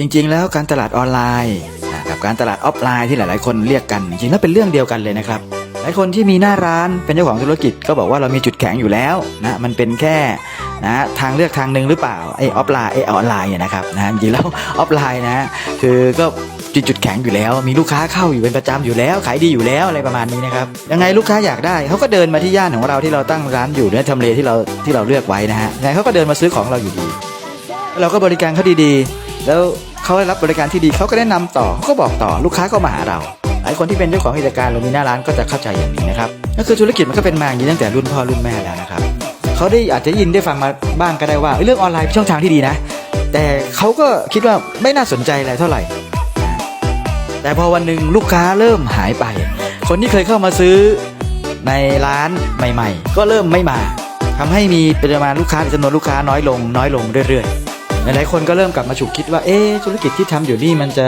จริงๆ แล้วการตลาดออนไลน์กับการตลาดออฟไลน์ที่หลายๆ คนเรียกกันจริงๆแล้วเป็นเรื่องเดียวกันเลยนะครับหลายคนที่มีหน้าร้านเป็นเจ้าของธุรกิจก็บอกว่าเรามีจุดแข็งอยู่แล้วนะมันเป็นแค่นะทางเลือกทางหนึ่งหรือเปล่าไอออฟไลน์ไอออนไลน์นะครับนะจริงๆแล้วออฟไลน์นะคือก็จุดจุดแข็งอยู่แล้ว มีลูกค้าเข้าอยู่เป็นประจำอยู่แล้วขายดีอยู่แล้วอะไรประมาณนี้นะครับยังไงลูกค้าอยากได้เขาก็เดินมาที่ย่านของเราที่เราตั้งร้านอยู่ในทำเลที่เราที่เราเลือกไว้นะฮะยังไงเขาก็เดินมาซื้อของเราอยู่ดี เราก็บริการเขาดีๆ แล้ว เขาได้รับบริการที่ดีเขาก็แนะนำต่อเขาก็บอกต่อลูกค้าก็มาหาเราหลายคนที่เป็นเจ้าของกิจการหรือมีหน้าร้านก็จะเข้าใจอย่างนี้นะครับก็คือธุรกิจมันก็เป็นมาอย่างนี้ตั้งแต่รุ่นพ่อรุ่นแม่แล้วนะครับเขาได้อาจจะยินได้ฟังมาบ้างก็ได้ว่าเรื่องออนไลน์เป็นช่องทางที่ดีนะ แต่เขาก็คิดว่าไม่น่าสนใจอะไรเท่าไหร่ แต่พอวันหนึ่งลูกค้าเริ่มหายไป คนที่เคยเข้ามาซื้อในร้านใหม่ ๆ ก็เริ่มไม่มาทำให้มีปริมาณลูกค้าจำนวนลูกค้าน้อยลง น้อยลงเรื่อยๆ หลายๆคนก็เริ่มกลับมาฉุกคิดว่าเอ๊ธุรกิจที่ทำอยู่นี่มันจะ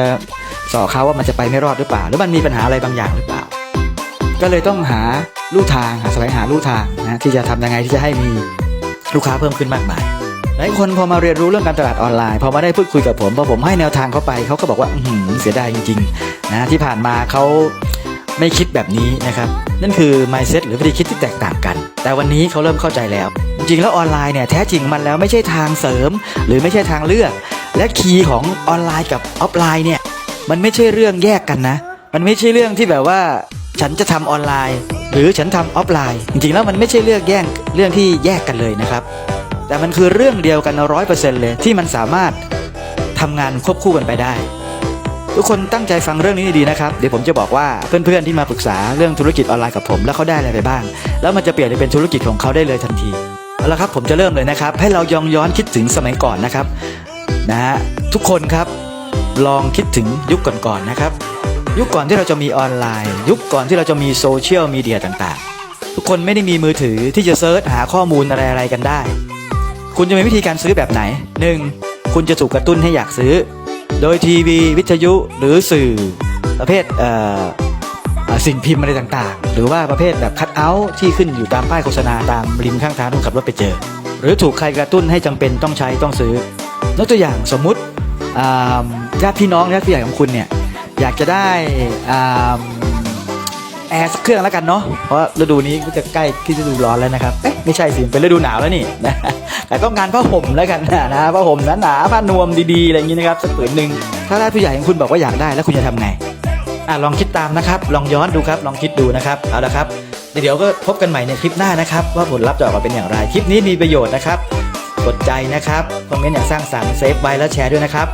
ส่อเขาว่ามันจะไปไม่รอดหรือเปล่า หรือมันมีปัญหาอะไรบางอย่างหรือเปล่า ก็เลยต้องหาลู่ทางหาสวงหาลู่ทางนะที่จะทำยังไงที่จะให้มีลูกค้าเพิ่มขึ้นมากมายหลายคนพอมาเรียนรู้เรื่องการตลาดออนไลน์พอมาได้พูดคุยกับผมพอผมให้แนวทางเขาไปเขาก็บอกว่าเสียดายจริงๆนะที่ผ่านมาเขาไม่คิดแบบนี้นะครับ นั่นคือ mindset หรือวิธีคิดที่แตกต่างกัน แต่วันนี้เขาเริ่มเข้าใจแล้ว จริงแล้วออนไลน์เนี่ยแท้จริงมันแล้วไม่ใช่ทางเสริม หรือไม่ใช่ทางเลือก และคีย์ของออนไลน์กับออฟไลน์เนี่ยมันไม่ใช่เรื่องแยกกันนะ มันไม่ใช่เรื่องที่แบบว่า ฉันจะทำออนไลน์ หรือฉันทำออฟไลน์ จริงๆแล้วมันไม่ใช่เรื่องแย่งเรื่องที่แยกกันเลยนะครับ แต่มันคือเรื่องเดียวกันร้อยเปอร์เซ็นต์เลยที่มันสามารถทำงานควบคู่กันไปได้ ทุกคนตั้งใจฟังเรื่องนี้ดีนะครับ เดี๋ยวผมจะบอกว่าเพื่อนๆที่มาปรึกษาเรื่องธุรกิจออนไลน์กับผม แล้วเขาได้อะไรไปบ้าง แล้วมันจะเปลี่ยนไปเป็นธุรกิจของเขาได้เลยทันที เอาละครับผมจะเริ่มเลยนะครับ ให้เรายองย้อนคิดถึงสมัยก่อนนะครับนะฮะทุกคนครับลองคิดถึงยุคก่อนๆนะครับ ยุคก่อนที่เราจะมีออนไลน์ ยุคก่อนที่เราจะมีโซเชียลมีเดียต่างๆ ทุกคนไม่ได้มีมือถือที่จะเซิร์ชหาข้อมูลอะไรๆกันได้ คุณจะมีวิธีการซื้อแบบไหน 1. คุณจะถูกกระตุ้นให้อยากซื้อ โดยทีวี วิทยุหรือสื่อประเภทเอ่อ สิ่งพิมพ์อะไรต่างๆ หรือว่าประเภทแบบคัดเอาท์ที่ขึ้นอยู่ตามป้ายโฆษณาตามริมข้างทางที่ขับรถไปเจอ หรือถูกใครกระตุ้นให้จำเป็นต้องใช้ต้องซื้อยกตัวอย่างสมมุติญาติพี่น้องญาติผู้ใหญ่ของคุณเนี่ยอยากจะได้แอร์สักเครื่องแล้วกันเนาะเพราะฤดูนี้ก็จะใกล้ที่ฤดูร้อนแล้วนะครับเอ๊ะไม่ใช่สิเป็นฤดูหนาวแล้วนี่นะแต่ต้องการผ้าห่มแล้วกันนะผ้าห่มหนาๆผ้านวมดีๆอะไรอย่างนี้นะครับสักผืนหนึ่งถ้าได้ผู้ใหญ่ของคุณบอกว่าอยากได้แล้วคุณจะทำไง อะลองคิดตามนะครับ ลองย้อนดูครับ ลองคิดดูนะครับ เอาละครับ เดี๋ยวก็พบกันใหม่ในคลิปหน้านะครับ ว่าผลลัพธ์จะออกมาเป็นอย่างไร คลิปนี้มีประโยชน์นะครับ กดใจนะครับ คอมเมนต์อย่างสร้างสรรค์เซฟไว้แล้วแชร์ด้วยนะครับ